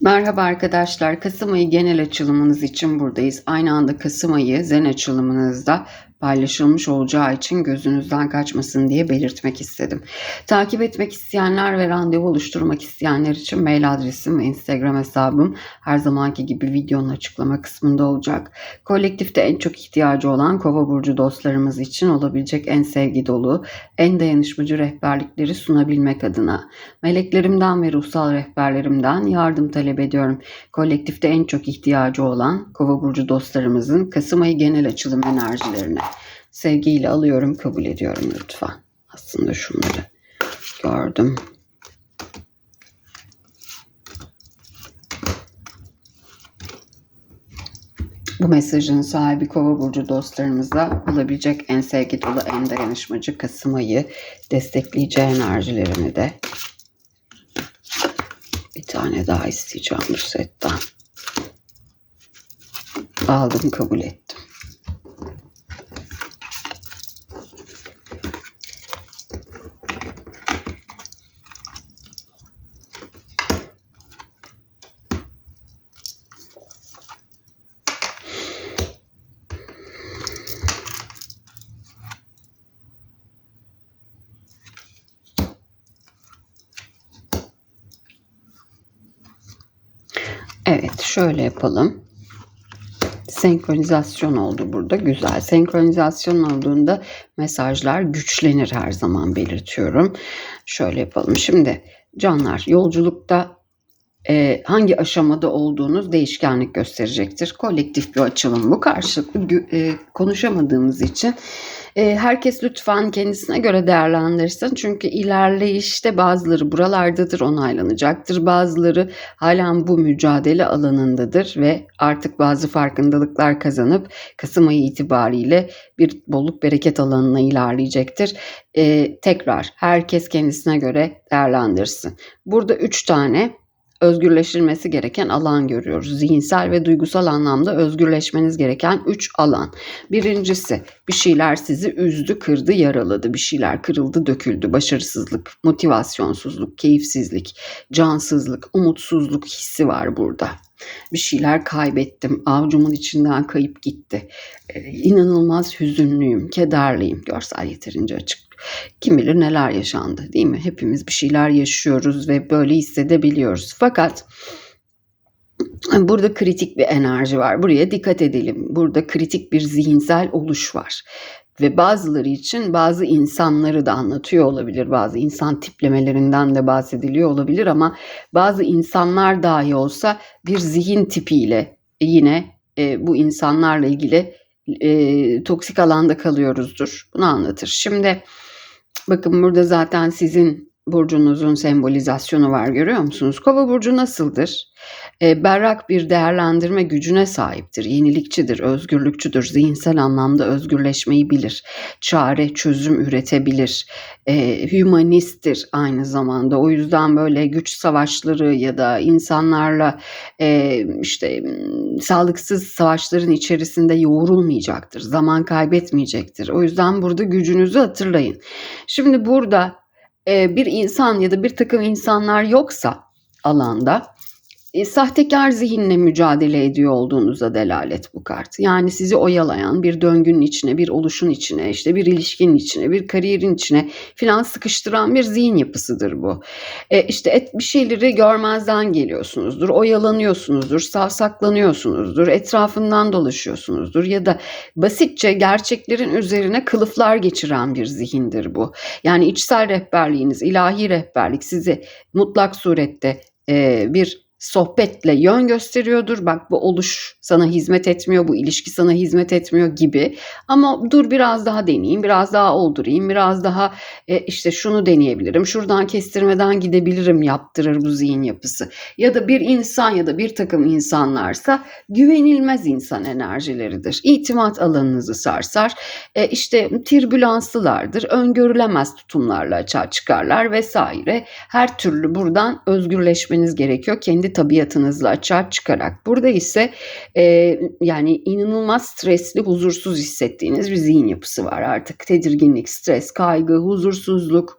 Merhaba arkadaşlar. Kasım ayı genel açılımınız için buradayız. Aynı anda Kasım ayı zen açılımınızda paylaşılmış olacağı için gözünüzden kaçmasın diye belirtmek istedim. Takip etmek isteyenler ve randevu oluşturmak isteyenler için mail adresim ve Instagram hesabım her zamanki gibi videonun açıklama kısmında olacak. Kolektifte en çok ihtiyacı olan Kova burcu dostlarımız için olabilecek en sevgi dolu, en dayanışmacı rehberlikleri sunabilmek adına meleklerimden ve ruhsal rehberlerimden yardım talep ediyorum. Kolektifte en çok ihtiyacı olan Kova burcu dostlarımızın Kasım ayı genel açılım enerjilerine sevgiyle alıyorum, kabul ediyorum lütfen. Aslında şunları gördüm. Bu mesajın sahibi Kova burcu dostlarımıza olabilecek en sevgi dolu, en dayanışmacı Kasım ayı destekleyici enerjilerini de bir tane daha isteyeceğim bu setten. Aldım, kabul ettim. Evet, şöyle yapalım. Senkronizasyon oldu burada. Güzel. Senkronizasyon olduğunda mesajlar güçlenir her zaman belirtiyorum. Şöyle yapalım. Şimdi canlar yolculukta e, hangi aşamada olduğunuz değişkenlik gösterecektir. Kolektif bir açılım bu. Karşılıklı e, konuşamadığımız için e, herkes lütfen kendisine göre değerlendirsin. Çünkü ilerleyişte bazıları buralardadır, onaylanacaktır. Bazıları halen bu mücadele alanındadır ve artık bazı farkındalıklar kazanıp Kasım ayı itibariyle bir bolluk bereket alanına ilerleyecektir. E, tekrar herkes kendisine göre değerlendirsin. Burada üç tane özgürleştirilmesi gereken alan görüyoruz. Zihinsel ve duygusal anlamda özgürleşmeniz gereken 3 alan. Birincisi bir şeyler sizi üzdü, kırdı, yaraladı. Bir şeyler kırıldı, döküldü. Başarısızlık, motivasyonsuzluk, keyifsizlik, cansızlık, umutsuzluk hissi var burada. Bir şeyler kaybettim, avcumun içinden kayıp gitti. Ee, inanılmaz hüzünlüyüm, kederliyim. Görsel yeterince açık kim bilir neler yaşandı değil mi? Hepimiz bir şeyler yaşıyoruz ve böyle hissedebiliyoruz. Fakat Burada kritik bir enerji var. Buraya dikkat edelim. Burada kritik bir zihinsel oluş var. Ve bazıları için bazı insanları da anlatıyor olabilir. Bazı insan tiplemelerinden de bahsediliyor olabilir ama bazı insanlar dahi olsa bir zihin tipiyle yine e, bu insanlarla ilgili e, toksik alanda kalıyoruzdur. Bunu anlatır. Şimdi Bakın burada zaten sizin burcunuzun sembolizasyonu var görüyor musunuz? Kova burcu nasıldır? E, berrak bir değerlendirme gücüne sahiptir, yenilikçidir, özgürlükçüdür, zihinsel anlamda özgürleşmeyi bilir, çare, çözüm üretebilir, e, hümanisttir aynı zamanda. O yüzden böyle güç savaşları ya da insanlarla e, işte sağlıksız savaşların içerisinde yoğrulmayacaktır, zaman kaybetmeyecektir. O yüzden burada gücünüzü hatırlayın. Şimdi burada bir insan ya da bir takım insanlar yoksa alanda e, sahtekar zihinle mücadele ediyor olduğunuza delalet bu kart. Yani sizi oyalayan bir döngünün içine, bir oluşun içine, işte bir ilişkinin içine, bir kariyerin içine filan sıkıştıran bir zihin yapısıdır bu. E, işte et, bir şeyleri görmezden geliyorsunuzdur, oyalanıyorsunuzdur, savsaklanıyorsunuzdur, etrafından dolaşıyorsunuzdur ya da basitçe gerçeklerin üzerine kılıflar geçiren bir zihindir bu. Yani içsel rehberliğiniz, ilahi rehberlik sizi mutlak surette e, bir sohbetle yön gösteriyordur. Bak bu oluş sana hizmet etmiyor, bu ilişki sana hizmet etmiyor gibi. Ama dur biraz daha deneyeyim, biraz daha oldurayım, biraz daha e, işte şunu deneyebilirim, şuradan kestirmeden gidebilirim yaptırır bu zihin yapısı. Ya da bir insan ya da bir takım insanlarsa güvenilmez insan enerjileridir. İtimat alanınızı sarsar. E, işte tirbülanslılardır, öngörülemez tutumlarla açığa çıkarlar vesaire. Her türlü buradan özgürleşmeniz gerekiyor. Kendi kendi tabiatınızla açığa çıkarak. Burada ise e, yani inanılmaz stresli, huzursuz hissettiğiniz bir zihin yapısı var artık. Tedirginlik, stres, kaygı, huzursuzluk,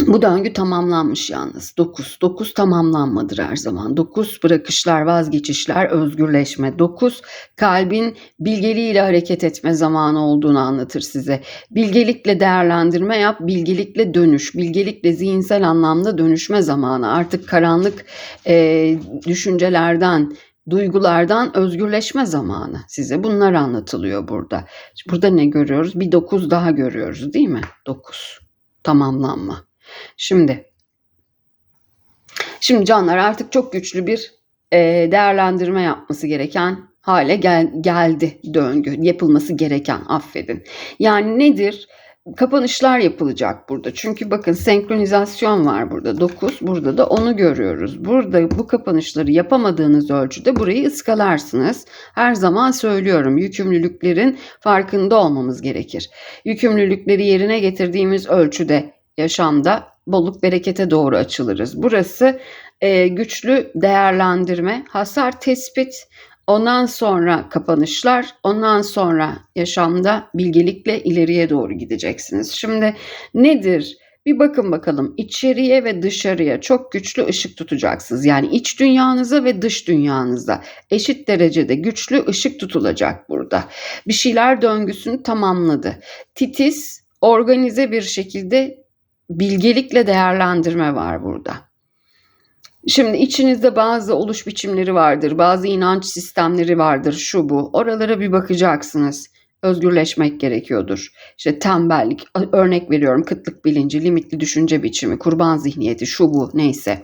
Bu döngü tamamlanmış yalnız. 9. 9 tamamlanmadır her zaman. 9 bırakışlar, vazgeçişler, özgürleşme. 9 kalbin bilgeliğiyle hareket etme zamanı olduğunu anlatır size. Bilgelikle değerlendirme yap, bilgelikle dönüş, bilgelikle zihinsel anlamda dönüşme zamanı. Artık karanlık e, düşüncelerden, duygulardan özgürleşme zamanı. Size bunlar anlatılıyor burada. Burada ne görüyoruz? Bir 9 daha görüyoruz değil mi? 9 tamamlanma. Şimdi şimdi canlar artık çok güçlü bir e, değerlendirme yapması gereken hale gel, geldi döngü. Yapılması gereken affedin. Yani nedir? kapanışlar yapılacak burada. Çünkü bakın senkronizasyon var burada 9, burada da onu görüyoruz. Burada bu kapanışları yapamadığınız ölçüde burayı ıskalarsınız. Her zaman söylüyorum yükümlülüklerin farkında olmamız gerekir. Yükümlülükleri yerine getirdiğimiz ölçüde yaşamda bolluk berekete doğru açılırız. Burası e, güçlü değerlendirme, hasar tespit, ondan sonra kapanışlar, ondan sonra yaşamda bilgelikle ileriye doğru gideceksiniz. Şimdi nedir? Bir bakın bakalım içeriye ve dışarıya çok güçlü ışık tutacaksınız. Yani iç dünyanıza ve dış dünyanıza eşit derecede güçlü ışık tutulacak burada. Bir şeyler döngüsünü tamamladı. Titiz, organize bir şekilde bilgelikle değerlendirme var burada. Şimdi içinizde bazı oluş biçimleri vardır, bazı inanç sistemleri vardır, şu bu. Oralara bir bakacaksınız. Özgürleşmek gerekiyordur. İşte tembellik, örnek veriyorum, kıtlık bilinci, limitli düşünce biçimi, kurban zihniyeti, şu bu neyse.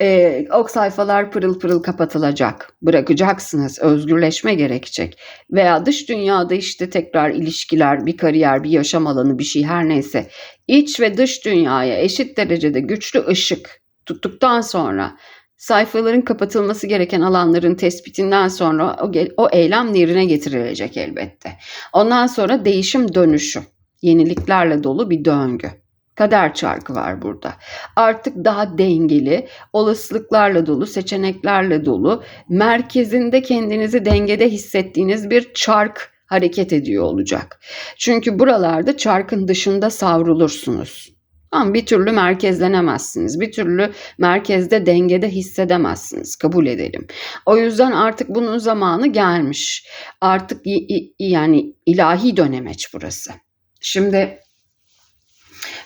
Ee, o sayfalar pırıl pırıl kapatılacak. Bırakacaksınız. Özgürleşme gerekecek. Veya dış dünyada işte tekrar ilişkiler, bir kariyer, bir yaşam alanı, bir şey her neyse. İç ve dış dünyaya eşit derecede güçlü ışık tuttuktan sonra sayfaların kapatılması gereken alanların tespitinden sonra o, o eylem yerine getirilecek elbette. Ondan sonra değişim dönüşü, yeniliklerle dolu bir döngü. Kader çarkı var burada. Artık daha dengeli, olasılıklarla dolu, seçeneklerle dolu, merkezinde kendinizi dengede hissettiğiniz bir çark hareket ediyor olacak. Çünkü buralarda çarkın dışında savrulursunuz. Ama bir türlü merkezlenemezsiniz. Bir türlü merkezde dengede hissedemezsiniz. Kabul edelim. O yüzden artık bunun zamanı gelmiş. Artık yani ilahi dönemeç burası. Şimdi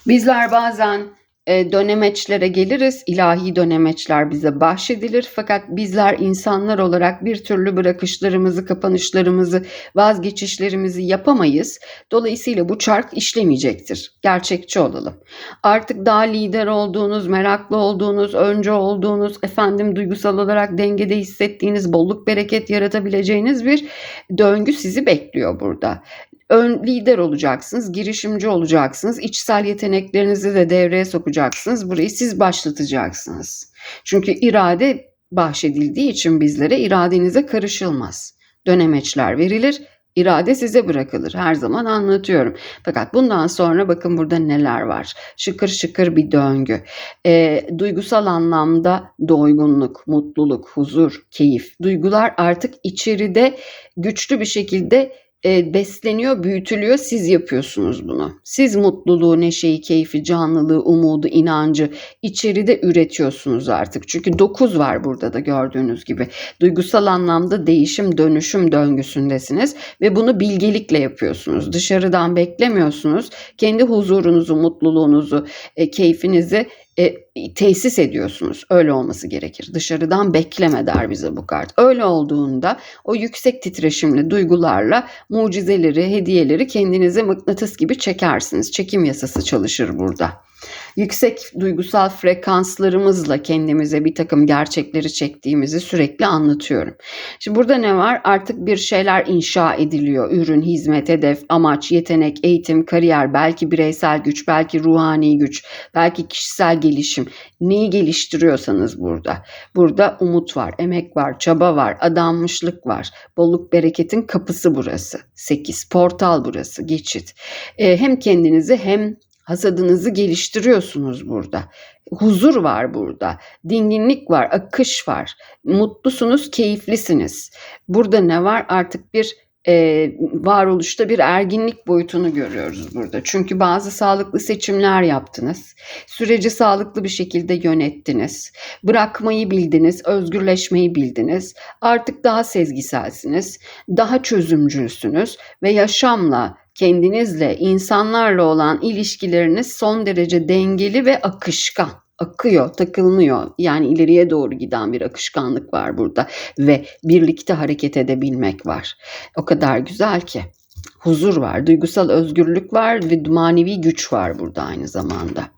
bizler bazen e, dönemeçlere geliriz. İlahi dönemeçler bize bahşedilir. Fakat bizler insanlar olarak bir türlü bırakışlarımızı, kapanışlarımızı, vazgeçişlerimizi yapamayız. Dolayısıyla bu çark işlemeyecektir. Gerçekçi olalım. Artık daha lider olduğunuz, meraklı olduğunuz, önce olduğunuz, efendim duygusal olarak dengede hissettiğiniz, bolluk bereket yaratabileceğiniz bir döngü sizi bekliyor burada ön lider olacaksınız, girişimci olacaksınız, içsel yeteneklerinizi de devreye sokacaksınız. Burayı siz başlatacaksınız. Çünkü irade bahşedildiği için bizlere iradenize karışılmaz. Dönemeçler verilir, irade size bırakılır. Her zaman anlatıyorum. Fakat bundan sonra bakın burada neler var. Şıkır şıkır bir döngü. E, duygusal anlamda doygunluk, mutluluk, huzur, keyif. Duygular artık içeride güçlü bir şekilde e, besleniyor, büyütülüyor. Siz yapıyorsunuz bunu. Siz mutluluğu, neşeyi, keyfi, canlılığı, umudu, inancı içeride üretiyorsunuz artık. Çünkü dokuz var burada da gördüğünüz gibi. Duygusal anlamda değişim, dönüşüm döngüsündesiniz ve bunu bilgelikle yapıyorsunuz. Dışarıdan beklemiyorsunuz. Kendi huzurunuzu, mutluluğunuzu, e, keyfinizi e, tesis ediyorsunuz. Öyle olması gerekir. Dışarıdan bekleme der bize bu kart. Öyle olduğunda o yüksek titreşimli duygularla mucizeleri, hediyeleri kendinize mıknatıs gibi çekersiniz. Çekim yasası çalışır burada yüksek duygusal frekanslarımızla kendimize bir takım gerçekleri çektiğimizi sürekli anlatıyorum. Şimdi burada ne var? Artık bir şeyler inşa ediliyor. Ürün, hizmet, hedef, amaç, yetenek, eğitim, kariyer, belki bireysel güç, belki ruhani güç, belki kişisel gelişim. Neyi geliştiriyorsanız burada. Burada umut var, emek var, çaba var, adanmışlık var. Bolluk bereketin kapısı burası. 8. Portal burası, geçit. Ee, hem kendinizi hem Hasadınızı geliştiriyorsunuz burada. Huzur var burada. Dinginlik var, akış var. Mutlusunuz, keyiflisiniz. Burada ne var? Artık bir e, varoluşta bir erginlik boyutunu görüyoruz burada. Çünkü bazı sağlıklı seçimler yaptınız. Süreci sağlıklı bir şekilde yönettiniz. Bırakmayı bildiniz, özgürleşmeyi bildiniz. Artık daha sezgiselsiniz, daha çözümcülsünüz ve yaşamla, kendinizle, insanlarla olan ilişkileriniz son derece dengeli ve akışkan akıyor, takılmıyor. Yani ileriye doğru giden bir akışkanlık var burada ve birlikte hareket edebilmek var. O kadar güzel ki. Huzur var, duygusal özgürlük var ve manevi güç var burada aynı zamanda.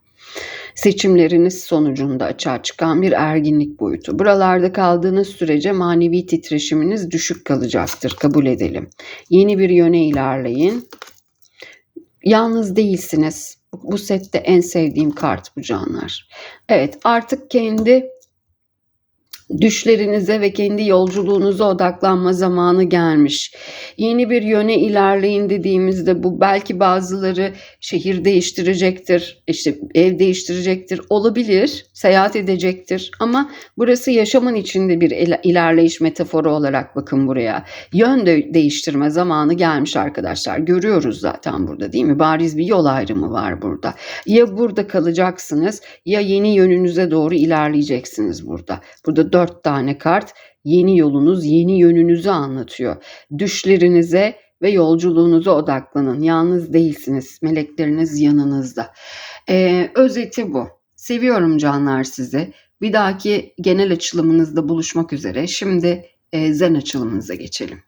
Seçimleriniz sonucunda açığa çıkan bir erginlik boyutu. Buralarda kaldığınız sürece manevi titreşiminiz düşük kalacaktır. Kabul edelim. Yeni bir yöne ilerleyin. Yalnız değilsiniz. Bu sette en sevdiğim kart bu canlar. Evet artık kendi düşlerinize ve kendi yolculuğunuza odaklanma zamanı gelmiş. Yeni bir yöne ilerleyin dediğimizde bu belki bazıları şehir değiştirecektir, işte ev değiştirecektir, olabilir, seyahat edecektir ama burası yaşamın içinde bir il- ilerleyiş metaforu olarak bakın buraya. Yön de değiştirme zamanı gelmiş arkadaşlar. Görüyoruz zaten burada değil mi? Bariz bir yol ayrımı var burada. Ya burada kalacaksınız ya yeni yönünüze doğru ilerleyeceksiniz burada. Burada dört tane kart yeni yolunuz, yeni yönünüzü anlatıyor. Düşlerinize ve yolculuğunuza odaklanın. Yalnız değilsiniz. Melekleriniz yanınızda. Ee, özeti bu. Seviyorum canlar sizi. Bir dahaki genel açılımınızda buluşmak üzere. Şimdi e, zen açılımınıza geçelim.